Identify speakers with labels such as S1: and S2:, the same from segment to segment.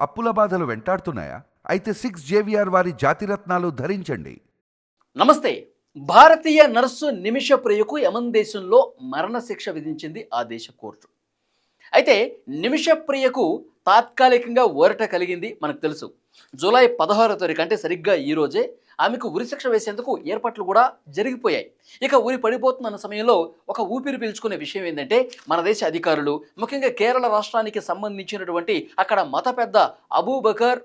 S1: అప్పుల బాధలు వెంటాడుతున్నాయా? అయితే సిక్స్ జేవిఆర్ వారి జాతిరత్నాలు ధరించండి.
S2: నమస్తే. భారతీయ నర్సు నిమిష ప్రియకు యమన్ దేశంలో మరణశిక్ష విధించింది ఆ దేశ కోర్టు. అయితే నిమిష ప్రియకు తాత్కాలికంగా ఊరట కలిగింది మనకు తెలుసు. జూలై పదహారో తారీఖు అంటే సరిగ్గా ఈ రోజే ఆమెకు ఉరిశిక్ష వేసేందుకు ఏర్పాట్లు కూడా జరిగిపోయాయి. ఇక ఉరి పడిపోతున్న సమయంలో ఒక ఊపిరి పీల్చుకునే విషయం ఏంటంటే మన దేశ అధికారులు ముఖ్యంగా కేరళ రాష్ట్రానికి సంబంధించినటువంటి అక్కడ మత పెద్ద అబూబకర్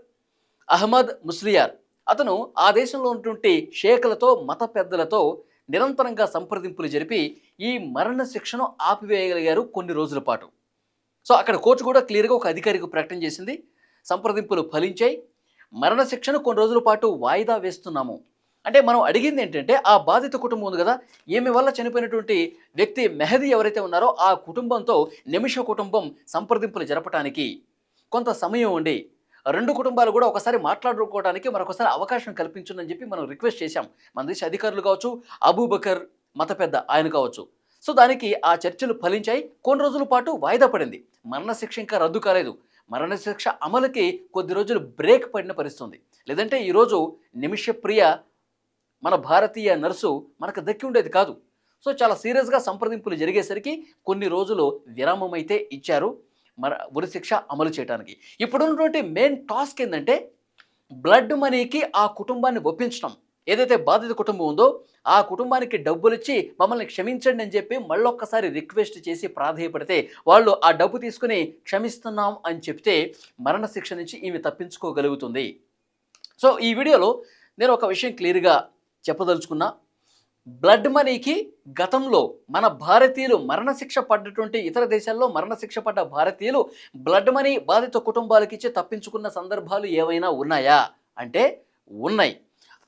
S2: అహ్మద్ ముస్లియార్. అతను ఆ దేశంలో ఉన్నటువంటి షేఖలతో మత పెద్దలతో నిరంతరంగా సంప్రదింపులు జరిపి ఈ మరణ శిక్షను ఆపివేయగలిగారు కొన్ని రోజుల పాటు. సో అక్కడ కోర్టు కూడా క్లియర్గా ఒక అధికారికి ప్రకటన చేసింది. సంప్రదింపులు ఫలించాయి. మరణశిక్షను కొన్ని రోజుల పాటు వాయిదా వేస్తున్నాము. అంటే మనం అడిగింది ఏంటంటే ఆ బాధిత కుటుంబం ఉంది కదా ఈమె వల్ల చనిపోయినటువంటి వ్యక్తి మెహదీ ఎవరైతే ఉన్నారో ఆ కుటుంబంతో నిమిష కుటుంబం సంప్రదింపులు జరపడానికి కొంత సమయం ఉండి రెండు కుటుంబాలు కూడా ఒకసారి మాట్లాడుకోవడానికి మరొకసారి అవకాశం కల్పించుందని చెప్పి మనం రిక్వెస్ట్ చేశాం. మన దేశ అధికారులు కావచ్చు అబూబకర్ మత పెద్ద ఆయన కావచ్చు. సో దానికి ఆ చర్చలు ఫలించాయి. కొన్ని రోజుల పాటు వాయిదా పడింది. మరణశిక్ష ఇంకా రద్దు కాలేదు. మరణశిక్ష అమలుకి కొద్ది రోజులు బ్రేక్ పడిన పరిస్థితుంది. లేదంటే ఈరోజు నిమిషప్రియ మన భారతీయ నర్సు మనకు దక్కి ఉండేది కాదు. సో చాలా సీరియస్గా సంప్రదింపులు జరిగేసరికి కొన్ని రోజులు విరామం అయితే ఇచ్చారు మన ఉరిశిక్ష అమలు చేయడానికి ఇప్పుడున్నటువంటి మెయిన్ టాస్క్ ఏంటంటే బ్లడ్ మనీకి ఆ కుటుంబాన్ని ఒప్పించడం ఏదైతే బాధిత కుటుంబం ఉందో ఆ కుటుంబానికి డబ్బులు ఇచ్చి మమ్మల్ని క్షమించండి అని చెప్పి మళ్ళొక్కసారి రిక్వెస్ట్ చేసి ప్రాధేయపడితే వాళ్ళు ఆ డబ్బు తీసుకుని క్షమిస్తున్నాం అని చెప్తే మరణశిక్ష నుంచి ఈమె తప్పించుకోగలుగుతుంది. సో ఈ వీడియోలో నేను ఒక విషయం క్లియర్గా చెప్పదలుచుకున్నా. బ్లడ్ మనీకి గతంలో మన భారతీయులు మరణశిక్ష పడ్డటువంటి ఇతర దేశాల్లో మరణశిక్ష పడ్డ భారతీయులు బ్లడ్ మనీ బాధిత కుటుంబాలకిచ్చి తప్పించుకున్న సందర్భాలు ఏవైనా ఉన్నాయా? అంటే ఉన్నాయి.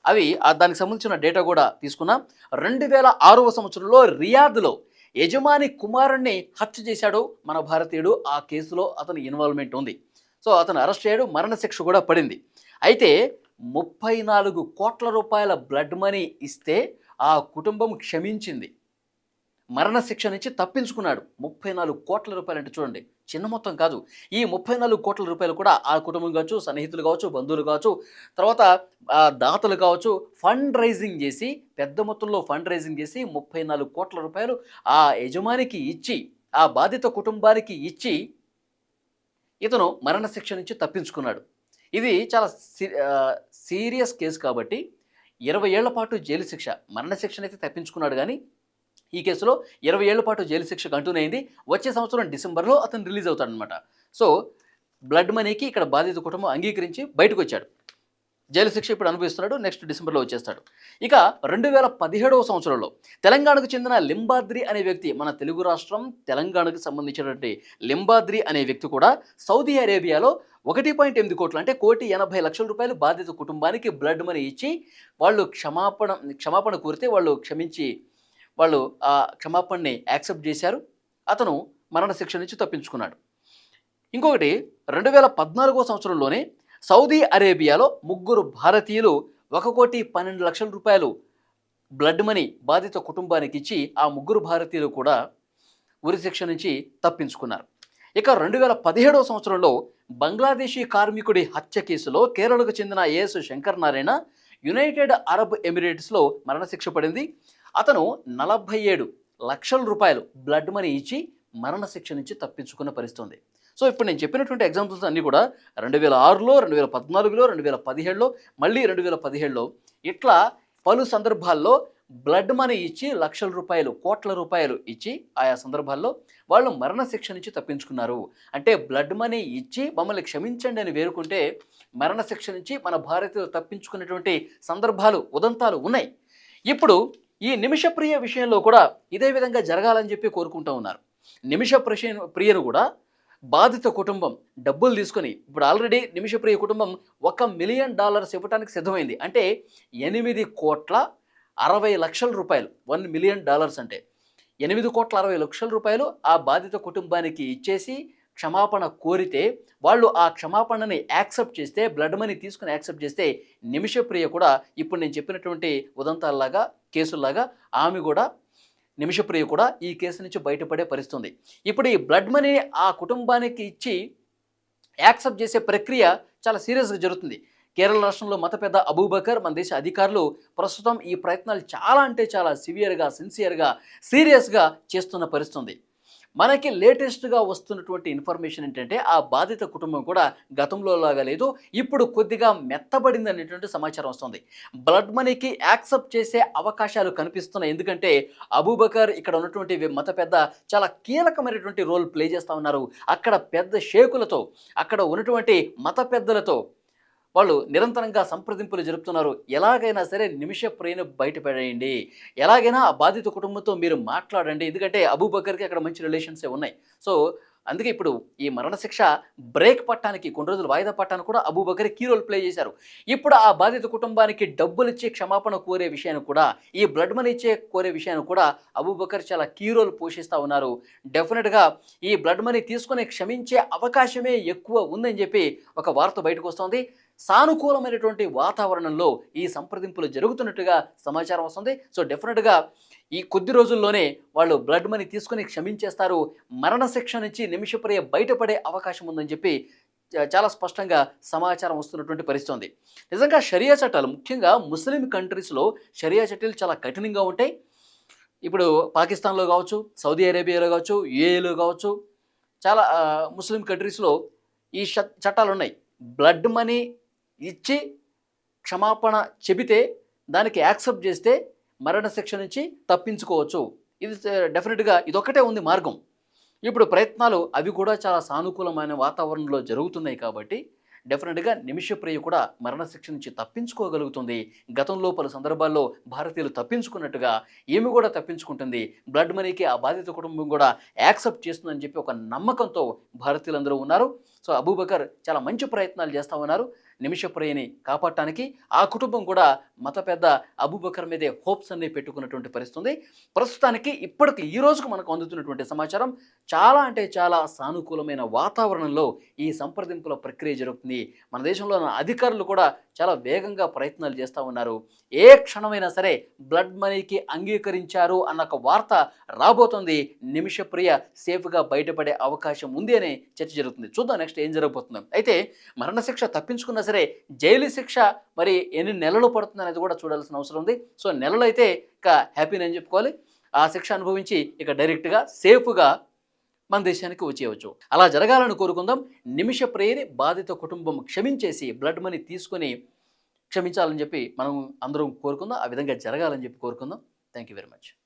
S2: అవి ఆ దానికి సంబంధించిన డేటా కూడా తీసుకున్నాం. రెండు వేల ఆరవ సంవత్సరంలో రియాద్లో యజమాని కుమారుణ్ణి హత్య చేశాడు మన భారతీయుడు. ఆ కేసులో అతని ఇన్వాల్వ్మెంట్ ఉంది. సో అతను అరెస్ట్ అయ్యాడు మరణశిక్ష కూడా పడింది. అయితే ముప్పై నాలుగు కోట్ల రూపాయల బ్లడ్ మనీ ఇస్తే ఆ కుటుంబం క్షమించింది. మరణశిక్ష నుంచి తప్పించుకున్నాడు. ముప్పై నాలుగు కోట్ల రూపాయలు అంటే చూడండి చిన్న మొత్తం కాదు. ఈ ముప్పై నాలుగు కోట్ల రూపాయలు కూడా ఆ కుటుంబం కావచ్చు సన్నిహితులు కావచ్చు బంధువులు కావచ్చు తర్వాత ఆ దాతలు కావచ్చు ఫండ్ రైజింగ్ చేసి పెద్ద మొత్తంలో ఫండ్ రైజింగ్ చేసి ముప్పై నాలుగు కోట్ల రూపాయలు ఆ యజమానికి ఇచ్చి ఆ బాధిత కుటుంబానికి ఇచ్చి ఇతను మరణశిక్ష నుంచి తప్పించుకున్నాడు. ఇది చాలా సీరియస్ కేసు కాబట్టి ఇరవై ఏళ్ళ పాటు జైలు శిక్ష మరణశిక్షనైతే అయితే తప్పించుకున్నాడు కానీ ఈ కేసులో ఇరవై ఏళ్ళ పాటు జైలు శిక్ష కంటూనైంది వచ్చే సంవత్సరం డిసెంబర్లో అతను రిలీజ్ అవుతాడనమాట సో బ్లడ్ మనీకి ఇక్కడ బాధిత కుటుంబం అంగీకరించి బయటకు వచ్చాడు జైలు శిక్ష ఇప్పుడు అనుభవిస్తున్నాడు నెక్స్ట్ డిసెంబర్లో వచ్చేస్తాడు. ఇక రెండు వేల పదిహేడవ సంవత్సరంలో తెలంగాణకు చెందిన లింబాద్రి అనే వ్యక్తి మన తెలుగు రాష్ట్రం తెలంగాణకు సంబంధించినటువంటి లింబాద్రి అనే వ్యక్తి కూడా సౌదీ అరేబియాలో ఒకటి పాయింట్ ఎనిమిది కోట్లు అంటే కోటి ఎనభై లక్షల రూపాయలు బాధిత కుటుంబానికి బ్లడ్ మనీ ఇచ్చి వాళ్ళు క్షమాపణ క్షమాపణ కోరితే వాళ్ళు క్షమించి వాళ్ళు ఆ క్షమాపణని యాక్సెప్ట్ చేశారు. అతను మరణశిక్ష నుంచి తప్పించుకున్నాడు. ఇంకొకటి రెండు వేల పద్నాలుగో సంవత్సరంలోనే సౌదీ అరేబియాలో ముగ్గురు భారతీయులు ఒక కోటి పన్నెండు లక్షల రూపాయలు బ్లడ్ మనీ బాధిత కుటుంబానికి ఇచ్చి ఆ ముగ్గురు భారతీయులు కూడా ఉరిశిక్ష నుంచి తప్పించుకున్నారు. ఇక రెండు వేల పదిహేడవ సంవత్సరంలో బంగ్లాదేశీ కార్మికుడి హత్య కేసులో కేరళకు చెందిన AS Shankar Narayana United Arab ఎమిరేట్స్లో మరణశిక్ష పడింది. అతను నలభై ఏడు లక్షల రూపాయలు బ్లడ్ మనీ ఇచ్చి మరణశిక్ష నుంచి తప్పించుకున్న పరిస్థితుంది. సో ఇప్పుడు నేను చెప్పినటువంటి ఎగ్జాంపుల్స్ అన్నీ కూడా రెండు వేల ఆరులో రెండు వేల పద్నాలుగులో రెండు వేల పదిహేడులో మళ్ళీ రెండు వేల పదిహేడులో ఇట్లా పలు సందర్భాల్లో బ్లడ్ మనీ ఇచ్చి లక్షల రూపాయలు కోట్ల రూపాయలు ఇచ్చి ఆయా సందర్భాల్లో వాళ్ళు మరణశిక్ష నుంచి తప్పించుకున్నారు. అంటే బ్లడ్ మనీ ఇచ్చి మమ్మల్ని క్షమించండి అని వేరుకుంటే మరణశిక్ష నుంచి మన భారతీయులు తప్పించుకున్నటువంటి సందర్భాలు ఉదంతాలు ఉన్నాయి. ఇప్పుడు ఈ నిమిషప్రియ విషయంలో కూడా ఇదే విధంగా జరగాలని చెప్పి కోరుకుంటూ ఉన్నారు. నిమిషప్రియ ప్రియను కూడా బాధిత కుటుంబం డబ్బులు తీసుకొని ఇప్పుడు ఆల్రెడీ నిమిషప్రియ కుటుంబం ఒక మిలియన్ డాలర్స్ ఇవ్వడానికి సిద్ధమైంది. అంటే ఎనిమిది కోట్ల అరవై లక్షల రూపాయలు వన్ మిలియన్ డాలర్స్ అంటే ఎనిమిది కోట్ల అరవై లక్షల రూపాయలు ఆ బాధిత కుటుంబానికి ఇచ్చేసి క్షమాపణ కోరితే వాళ్ళు ఆ క్షమాపణని యాక్సెప్ట్ చేస్తే బ్లడ్ మనీ తీసుకుని యాక్సెప్ట్ చేస్తే నిమిషప్రియ కూడా ఇప్పుడు నేను చెప్పినటువంటి ఉదంతాల్లాగా కేసుల్లాగా ఆమె కూడా నిమిషప్రియ కూడా ఈ కేసు నుంచి బయటపడే పరిస్థితుంది. ఇప్పుడు ఈ బ్లడ్ మనీ ఆ కుటుంబానికి ఇచ్చి యాక్సెప్ట్ చేసే ప్రక్రియ చాలా సీరియస్గా జరుగుతుంది. కేరళ రాష్ట్రంలో మత పెద్ద అబూబకర్ మన దేశ అధికారులు ప్రస్తుతం ఈ ప్రయత్నాలు చాలా అంటే చాలా సివియర్గా సిన్సియర్గా సీరియస్గా చేస్తున్న పరిస్థితుంది. మనకి లేటెస్ట్గా వస్తున్నటువంటి ఇన్ఫర్మేషన్ ఏంటంటే ఆ బాధిత కుటుంబం కూడా గతంలో లాగా లేదు. ఇప్పుడు కొద్దిగా మెత్తబడింది అనేటువంటి సమాచారం వస్తుంది. బ్లడ్ మనీకి యాక్సెప్ట్ చేసే అవకాశాలు కనిపిస్తున్నాయి. ఎందుకంటే అబూబకర్ ఇక్కడ ఉన్నటువంటి మత పెద్ద చాలా కీలకమైనటువంటి రోల్ ప్లే చేస్తూ ఉన్నారు. అక్కడ పెద్ద షేకులతో అక్కడ ఉన్నటువంటి మత పెద్దలతో వాళ్ళు నిరంతరంగా సంప్రదింపులు జరుపుతున్నారు. ఎలాగైనా సరే నిమిష ప్రియను బయటపడేయండి ఎలాగైనా ఆ బాధిత కుటుంబంతో మీరు మాట్లాడండి. ఎందుకంటే అబూబకర్కి అక్కడ మంచి రిలేషన్సే ఉన్నాయి. సో అందుకే ఇప్పుడు ఈ మరణశిక్ష బ్రేక్ పట్టానికి కొన్ని రోజులు వాయిదా పట్టానికి కూడా అబూబకర్ కీ రోల్ ప్లే చేశారు. ఇప్పుడు ఆ బాధిత కుటుంబానికి డబ్బులు ఇచ్చే క్షమాపణ కోరే విషయాన్ని కూడా ఈ బ్లడ్ మనీ ఇచ్చే కోరే విషయాన్ని కూడా అబూబకర్ చాలా కీ రోల్ పోషిస్తూ ఉన్నారు. డెఫినెట్గా ఈ బ్లడ్ మనీ తీసుకుని క్షమించే అవకాశమే ఎక్కువ ఉందని చెప్పి ఒక వార్త బయటకు వస్తోంది. సానుకూలమైనటువంటి వాతావరణంలో ఈ సంప్రదింపులు జరుగుతున్నట్టుగా సమాచారం వస్తుంది. సో డెఫినెట్గా ఈ కొద్ది రోజుల్లోనే వాళ్ళు బ్లడ్ మనీ తీసుకుని క్షమించేస్తారు. మరణశిక్ష నుంచి నిమిషప్రియ బయటపడే అవకాశం ఉందని చెప్పి చాలా స్పష్టంగా సమాచారం వస్తున్నటువంటి పరిస్థితి ఉంది నిజంగా షరియా చట్టాలు ముఖ్యంగా ముస్లిం కంట్రీస్లో షరియా చట్టాలు చాలా కఠినంగా ఉంటాయి. ఇప్పుడు పాకిస్తాన్లో కావచ్చు సౌదీ అరేబియాలో కావచ్చు యుఏలో కావచ్చు చాలా ముస్లిం కంట్రీస్లో ఈ చట్టాలు ఉన్నాయి. బ్లడ్ మనీ ఇచ్చి క్షమాపణ చెబితే దానికి యాక్సెప్ట్ చేస్తే మరణశిక్ష నుంచి తప్పించుకోవచ్చు. ఇది డెఫినెట్గా ఇదొక్కటే ఉంది మార్గం. ఇప్పుడు ప్రయత్నాలు అవి కూడా చాలా సానుకూలమైన వాతావరణంలో జరుగుతున్నాయి కాబట్టి డెఫినెట్గా నిమిషప్రియ కూడా మరణశిక్ష నుంచి తప్పించుకోగలుగుతుంది. గతంలో పలు సందర్భాల్లో భారతీయులు తప్పించుకున్నట్టుగా ఈమె కూడా తప్పించుకుంటుంది. బ్లడ్ మనీకి ఆ బాధిత కుటుంబం కూడా యాక్సెప్ట్ చేస్తుందని చెప్పి ఒక నమ్మకంతో భారతీయులందరూ ఉన్నారు. సో అబూబకర్ చాలా మంచి ప్రయత్నాలు చేస్తూ ఉన్నారు. నిమిషప్రియని కాపాడటానికి ఆ కుటుంబం కూడా మత పెద్ద అబూబకర్ మీదే హోప్స్ అన్ని పెట్టుకున్నటువంటి పరిస్థితుంది. ప్రస్తుతానికి ఇప్పటికి ఈ రోజుకు మనకు అందుతున్నటువంటి సమాచారం చాలా అంటే చాలా సానుకూలమైన వాతావరణంలో ఈ సంప్రదింపుల ప్రక్రియ జరుగుతుంది. మన దేశంలో ఉన్న అధికారులు కూడా చాలా వేగంగా ప్రయత్నాలు చేస్తూ ఉన్నారు. ఏ క్షణమైనా సరే బ్లడ్ మనీకి అంగీకరించారు అన్న ఒక వార్త రాబోతుంది. నిమిషప్రియ సేఫ్గా బయటపడే అవకాశం ఉంది అనే చర్చ జరుగుతుంది. చూద్దాం నెక్స్ట్ ఏం జరగబోతుందో. అయితే మరణశిక్ష తప్పించుకున్నా సరే జైలు శిక్ష మరి ఎన్ని నెలలు పడుతుంది అనేది కూడా చూడాల్సిన అవసరం ఉంది. సో నెలలు అయితే ఇక హ్యాపీని అని చెప్పుకోవాలి. ఆ శిక్ష అనుభవించి ఇక డైరెక్ట్గా సేఫ్గా మన దేశానికి వచ్చేయవచ్చు. అలా జరగాలని కోరుకుందాం. నిమిష ప్రేయని బాధిత కుటుంబం క్షమించేసి బ్లడ్ మనీ తీసుకొని క్షమించాలని చెప్పి మనం అందరం కోరుకుందాం. ఆ విధంగా జరగాలని చెప్పి కోరుకుందాం. Thank you very much